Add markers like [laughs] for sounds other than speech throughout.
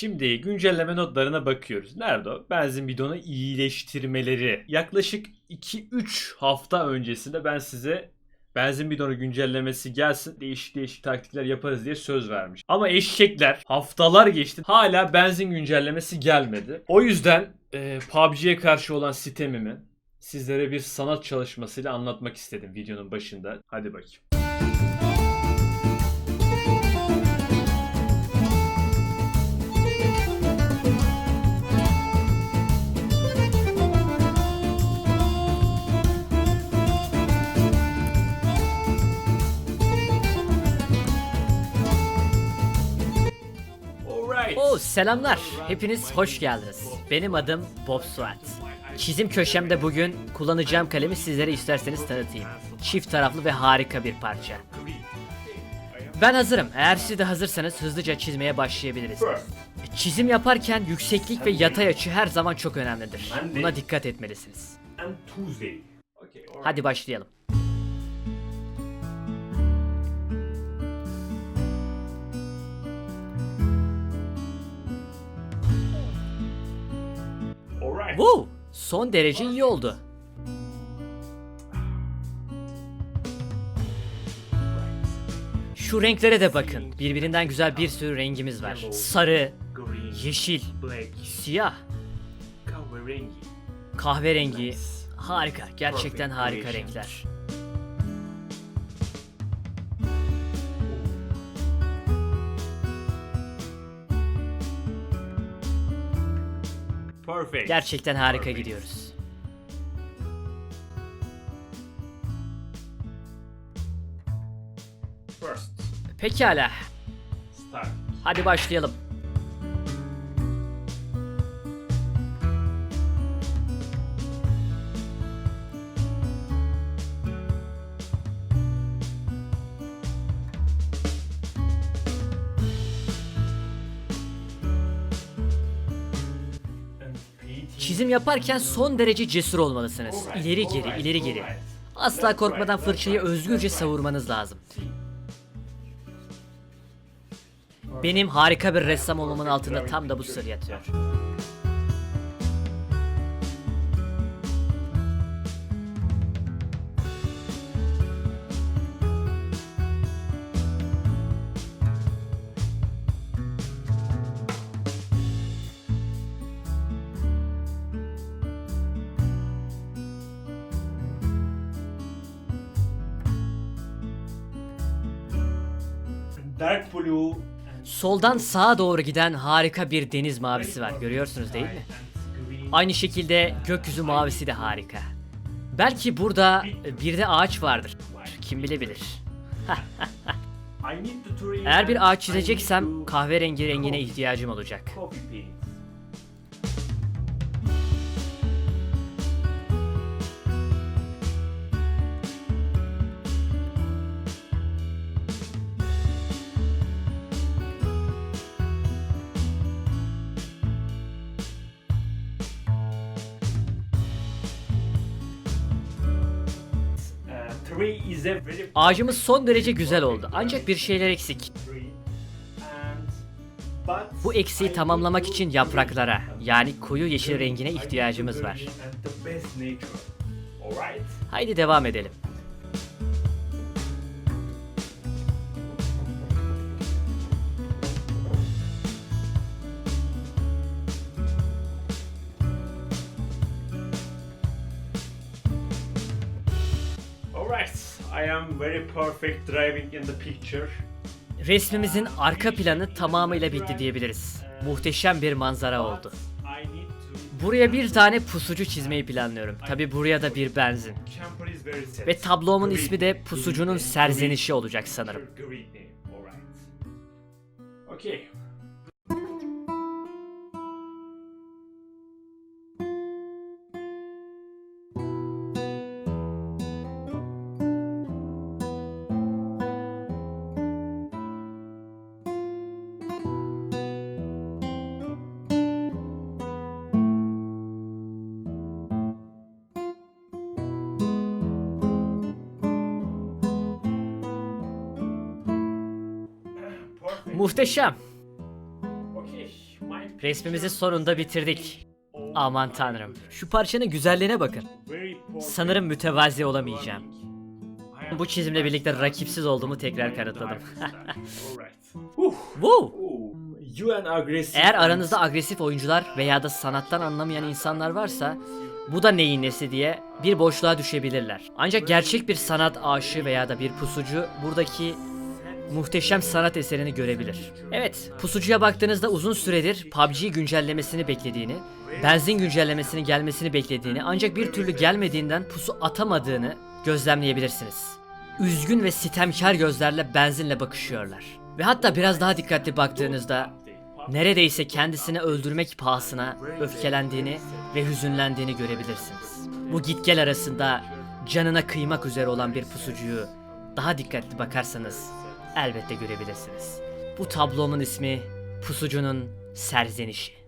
Şimdi güncelleme notlarına bakıyoruz. Nerede o? Benzin bidonu iyileştirmeleri. Yaklaşık 2-3 hafta öncesinde ben size benzin bidonu güncellemesi gelsin değişik değişik taktikler yaparız diye söz vermiş. Ama eşekler haftalar geçti hala benzin güncellemesi gelmedi. O yüzden e, PUBG'ye karşı olan sitemimi sizlere bir sanat çalışmasıyla anlatmak istedim videonun başında. Hadi bakayım. Selamlar. Hepiniz hoş geldiniz. Benim adım Bob Swat. Çizim köşemde bugün kullanacağım kalemi sizlere isterseniz tanıtayım. Çift taraflı ve harika bir parça. Ben hazırım. Eğer siz de hazırsanız hızlıca çizmeye başlayabiliriz. Çizim yaparken yükseklik ve yatay açı her zaman çok önemlidir. Buna dikkat etmelisiniz. Hadi başlayalım. Woo! Son derece iyi oldu. Şu renklere de bakın. Birbirinden güzel bir sürü rengimiz var. Sarı, yeşil, siyah, kahverengi. Harika. Gerçekten harika renkler. Perfect. Gerçekten harika Perfect. gidiyoruz. First, Pekala. start. Hadi başlayalım. Çizim yaparken son derece cesur olmalısınız. İleri geri, ileri geri. Asla korkmadan fırçayı özgürce savurmanız lazım. Benim harika bir ressam olmamın altında tam da bu sır yatıyor. Dark blue. Soldan sağa doğru giden harika bir deniz mavisi var. Görüyorsunuz değil mi? Aynı şekilde gökyüzü mavisi de harika. Belki burada bir de ağaç vardır. Kim bilebilir. [laughs] Eğer bir ağaç çizeceksem kahverengi rengine ihtiyacım olacak. Ağacımız son derece güzel oldu. Ancak bir şeyler eksik. Bu eksiği tamamlamak için yapraklara yani koyu yeşil rengine ihtiyacımız var. Haydi devam edelim. Very perfect driving in the picture. Resmimizin arka planı tamamıyla bitti diyebiliriz. Muhteşem bir manzara oldu. Buraya bir tane pusucu çizmeyi planlıyorum. Tabi buraya da bir benzin. Ve tablomun ismi de pusucunun serzenişi olacak sanırım. Okay. Muhteşem. Resmimizi sonunda bitirdik. Aman tanrım. Şu parçanın güzelliğine bakın. Sanırım mütevazi olamayacağım. Bu çizimle birlikte rakipsiz olduğumu tekrar kanıtladım. [laughs] Woo! Eğer aranızda agresif oyuncular veya da sanattan anlamayan insanlar varsa bu da neyin nesi diye bir boşluğa düşebilirler. Ancak gerçek bir sanat aşığı veya da bir pusucu buradaki muhteşem sanat eserini görebilir. Evet, pusucuya baktığınızda uzun süredir PUBG güncellemesini beklediğini, benzin güncellemesinin gelmesini beklediğini ancak bir türlü gelmediğinden pusu atamadığını gözlemleyebilirsiniz. Üzgün ve sitemkar gözlerle benzinle bakışıyorlar. Ve hatta biraz daha dikkatli baktığınızda neredeyse kendisini öldürmek pahasına öfkelendiğini ve hüzünlendiğini görebilirsiniz. Bu git gel arasında canına kıymak üzere olan bir pusucuyu daha dikkatli bakarsanız elbette görebilirsiniz. Bu tablomun ismi Pusucunun Serzenişi.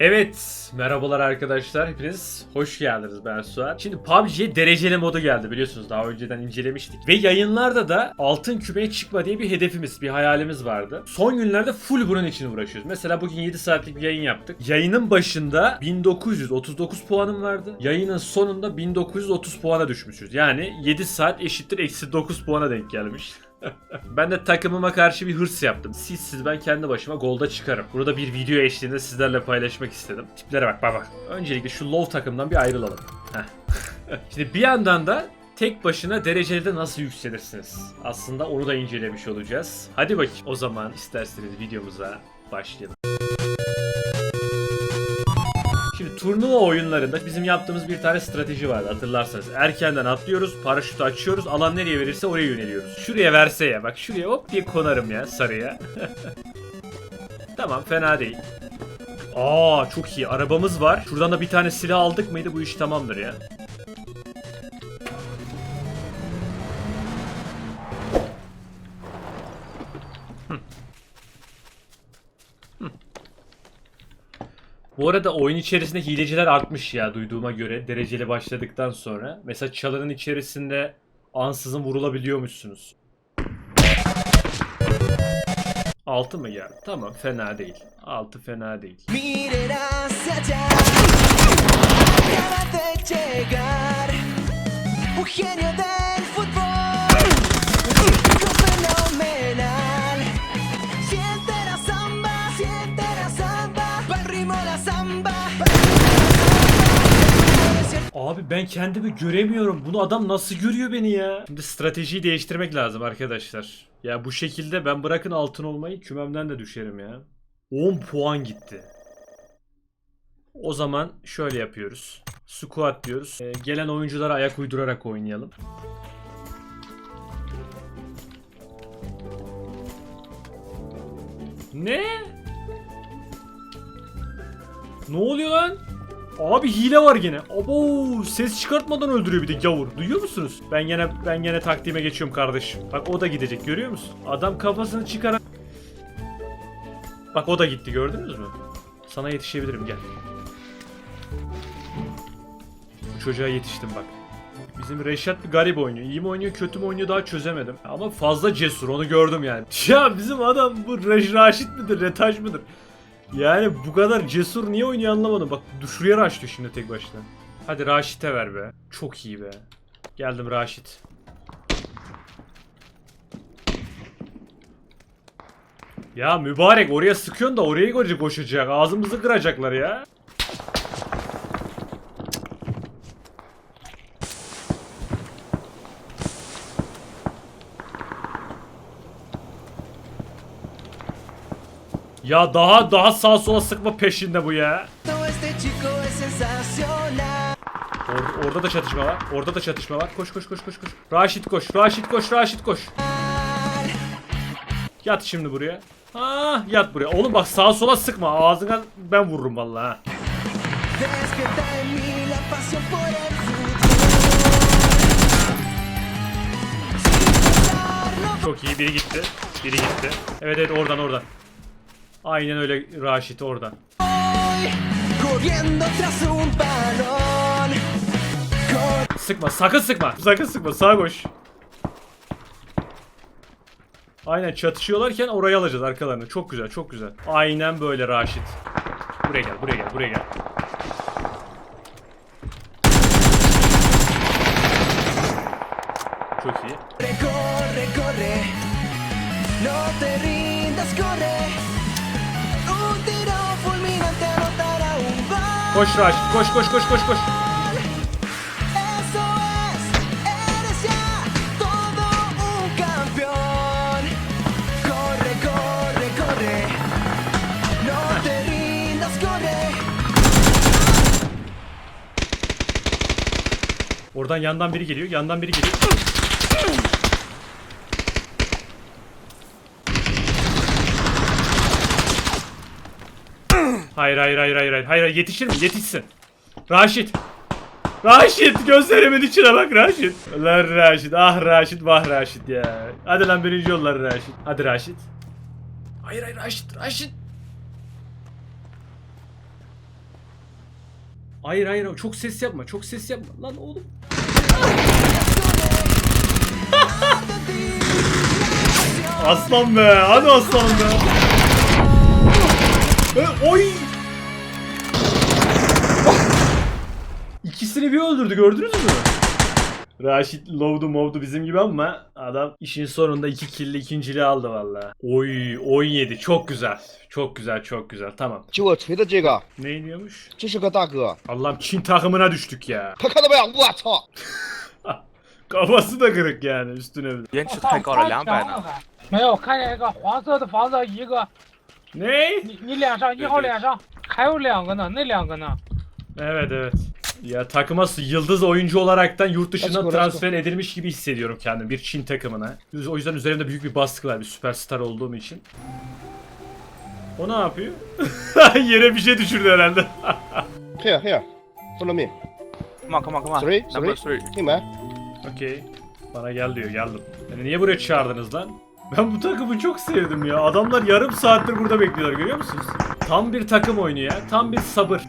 Evet, merhabalar arkadaşlar. Hepiniz hoş geldiniz. Ben Suat. Şimdi PUBG dereceli modu geldi biliyorsunuz. Daha önceden incelemiştik. Ve yayınlarda da altın kümeye çıkma diye bir hedefimiz, bir hayalimiz vardı. Son günlerde full bunun için uğraşıyoruz. Mesela bugün 7 saatlik bir yayın yaptık. Yayının başında 1939 puanım vardı. Yayının sonunda 1930 puana düşmüşüz. Yani 7 saat eşittir eksi 9 puana denk gelmiş. Ben de takımıma karşı bir hırs yaptım. Siz siz ben kendi başıma golda çıkarım. Burada bir video eşliğinde sizlerle paylaşmak istedim. Tiplere bak bak. Öncelikle şu low takımdan bir ayrılalım. [laughs] Şimdi bir yandan da tek başına derecelerde nasıl yükselirsiniz? Aslında onu da incelemiş olacağız. Hadi bakayım. O zaman isterseniz videomuza başlayalım. Turnuva oyunlarında bizim yaptığımız bir tane strateji vardı hatırlarsanız. Erkenden atlıyoruz, paraşütü açıyoruz, alan nereye verirse oraya yöneliyoruz. Şuraya verse ya, bak şuraya hop diye konarım ya sarıya. [laughs] tamam fena değil. Aa çok iyi arabamız var. Şuradan da bir tane silah aldık mıydı bu iş tamamdır ya. Bu arada oyun içerisinde hileciler artmış ya duyduğuma göre dereceli başladıktan sonra. Mesela çalının içerisinde ansızın vurulabiliyormuşsunuz. 6 mı ya? Tamam fena değil. 6 fena değil. Fútbol, Abi ben kendimi göremiyorum. Bunu adam nasıl görüyor beni ya? Şimdi stratejiyi değiştirmek lazım arkadaşlar. Ya bu şekilde ben bırakın altın olmayı kümemden de düşerim ya. 10 puan gitti. O zaman şöyle yapıyoruz. Squat diyoruz. Ee, gelen oyunculara ayak uydurarak oynayalım. Ne? Ne oluyor lan? Abi hile var gene. Abo ses çıkartmadan öldürüyor bir de gavur. Duyuyor musunuz? Ben gene ben gene taktiğime geçiyorum kardeşim. Bak o da gidecek görüyor musun? Adam kafasını çıkaran Bak o da gitti gördünüz mü? Sana yetişebilirim gel. Bu çocuğa yetiştim bak. Bizim Reşat bir garip oynuyor. İyi mi oynuyor kötü mü oynuyor daha çözemedim. Ama fazla cesur onu gördüm yani. [laughs] Ya bizim adam bu Reş Raşit midir Retaj mıdır? Yani bu kadar cesur niye oynuyor anlamadım. Bak şuraya raşlıyor şimdi tek başına. Hadi Raşit'e ver be. Çok iyi be. Geldim Raşit. Ya mübarek oraya sıkıyorsun da oraya koşacak. Ağzımızı kıracaklar ya. Ya daha daha sağa sola sıkma peşinde bu ya. Or- orada da çatışma var. Orada da çatışma var. Koş koş koş koş koş. Raşit koş. Raşit koş. Raşit koş. Yat şimdi buraya. Ah yat buraya. Oğlum bak sağa sola sıkma. Ağzına ben vururum vallahi. Çok iyi. Biri gitti. Biri gitti. Evet evet oradan oradan. Aynen öyle Raşit. Cor- Sıkma. Sakın sıkma. Sakın sıkma. Sağa koş. Aynen çatışıyorlarken orayı alacağız arkalarını. Çok güzel, çok güzel. Aynen böyle Raşit. Buraya gel, buraya gel, buraya gel. Koş Raşit, koş koş koş koş koş. Oradan yandan biri geliyor, yandan biri geliyor. Hayır hayır hayır hayır hayır. Hayır yetişir mi? Yetişsin. Raşit. Raşit gözlerimin içine bak Raşit. Lan Raşit ah Raşit vah Raşit ya. Hadi lan birinci yollar Raşit. Hadi Raşit. Hayır hayır Raşit Raşit. Hayır hayır çok ses yapma çok ses yapma lan oğlum. [laughs] Aslan be hadi aslanım be. Oy. İkisini bir öldürdü gördünüz mü? Raşit lovdu movdu bizim gibi ama adam işin sonunda iki killi ikinciliği aldı valla. Oy 17 çok güzel. Çok güzel çok güzel tamam. 就我锤的这个， Ne iniyormuş? 这是个大哥， Allah'ım Çin takımına düştük ya. 他看到没有？我操！ [laughs] Kafası da kırık yani üstüne bir. de. 延迟太高了，两百呢。没有，看见一个黄色的房子，一个 Ne? 你你脸上一号脸上还有两个呢，那两个呢？ Evet evet. Ya takıma yıldız oyuncu olaraktan yurt go, let's transfer edilmiş gibi hissediyorum kendimi bir Çin takımına. O yüzden üzerimde büyük bir baskı var bir süperstar olduğum için. O ne yapıyor? [laughs] Yere bir şey düşürdü herhalde. [laughs] Here here follow me Come on, come on, come on. three Number three three. Okey. Bana gel diyor geldim. Beni niye buraya çağırdınız lan? Ben bu takımı çok sevdim ya. Adamlar yarım saattir burada bekliyorlar görüyor musunuz? Tam bir takım oyunu ya. Tam bir sabır.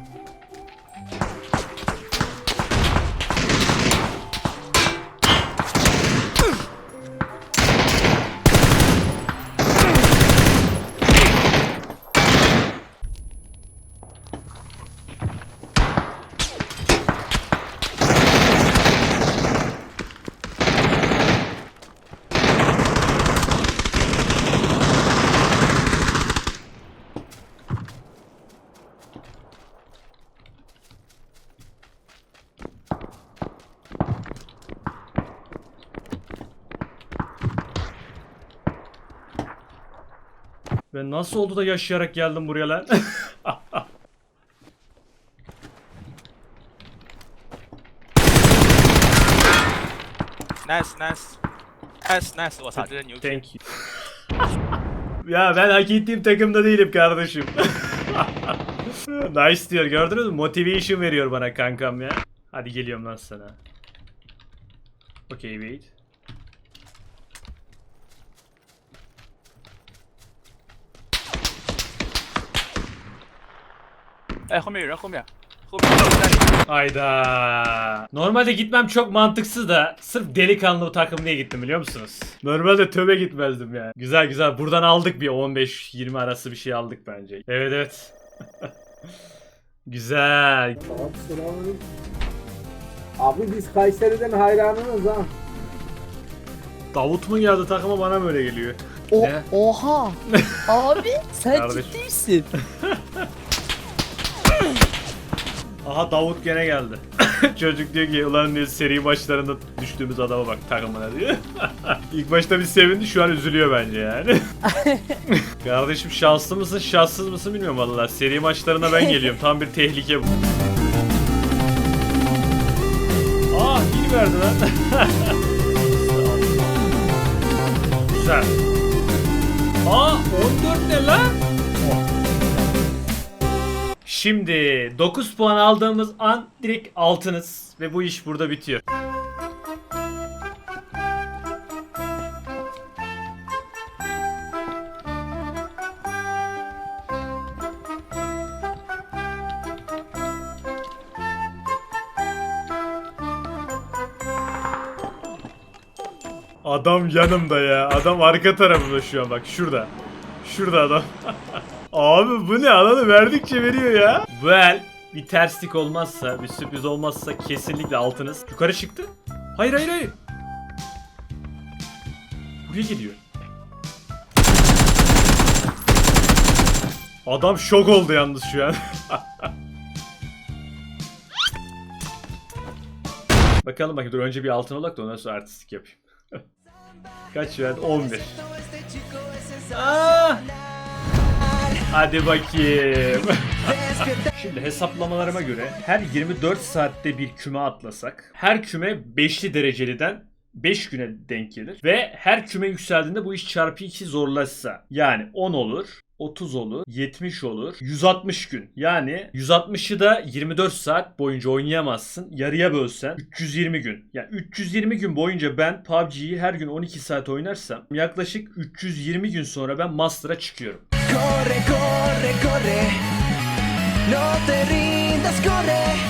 Ben nasıl oldu da yaşayarak geldim buraya lan? [laughs] Nice, nice. Nice, nice. What other than you? Thank you. [laughs] ya ben hak ettiğim takımda değilim kardeşim. [laughs] nice diyor gördünüz mü? Motivation veriyor bana kankam ya. Hadi geliyorum lan sana. Okay wait. 哎，后面有人，后面，后面有人在里面。 Hayda. Normalde gitmem çok mantıksız da sırf delikanlı bu takım diye gittim biliyor musunuz? Normalde töbe gitmezdim yani. Güzel güzel. Buradan aldık bir 15-20 arası bir şey aldık bence. Evet evet. [laughs] güzel. Abi biz Kayseri'den hayranınız ha. Davut mu geldi takıma bana böyle geliyor. O, Ne? oha. [laughs] Abi sen Kardeşim. ciddi misin? [laughs] Aha Davut gene geldi. [coughs] Çocuk diyor ki ulan diyor seri maçlarında düştüğümüz adama bak takımına diyor. [laughs] İlk başta bir sevindi şu an üzülüyor bence yani. [laughs] Kardeşim şanslı mısın şanssız mısın bilmiyorum valla. Seri maçlarına ben geliyorum. Tam bir tehlike bu. Aa kill verdi lan. [laughs] Güzel. Aa 14 ne lan? Şimdi 9 puan aldığımız an direkt altınız ve bu iş burada bitiyor. Adam yanımda ya. Adam arka tarafımda şu an bak şurada. Şurada adam. [laughs] Abi bu ne alanı verdikçe veriyor ya. Well bir terslik olmazsa bir sürpriz olmazsa kesinlikle altınız. Yukarı çıktı. Hayır hayır hayır. Buraya geliyor. Adam şok oldu yalnız şu an. [laughs] Bakalım bakayım dur önce bir altın olak da ondan sonra artistik yapayım. [laughs] Kaç verdi? 11. Aa! Hadi bakayım. [laughs] Şimdi hesaplamalarıma göre her 24 saatte bir küme atlasak her küme 5'li dereceliden 5 güne denk gelir. Ve her küme yükseldiğinde bu iş çarpı 2 zorlaşsa yani 10 olur. 30 olur, 70 olur, 160 gün. Yani 160'ı da 24 saat boyunca oynayamazsın. Yarıya bölsen 320 gün. Yani 320 gün boyunca ben PUBG'yi her gün 12 saat oynarsam yaklaşık 320 gün sonra ben Master'a çıkıyorum. Corre, corre, corre. No te rindas, corre.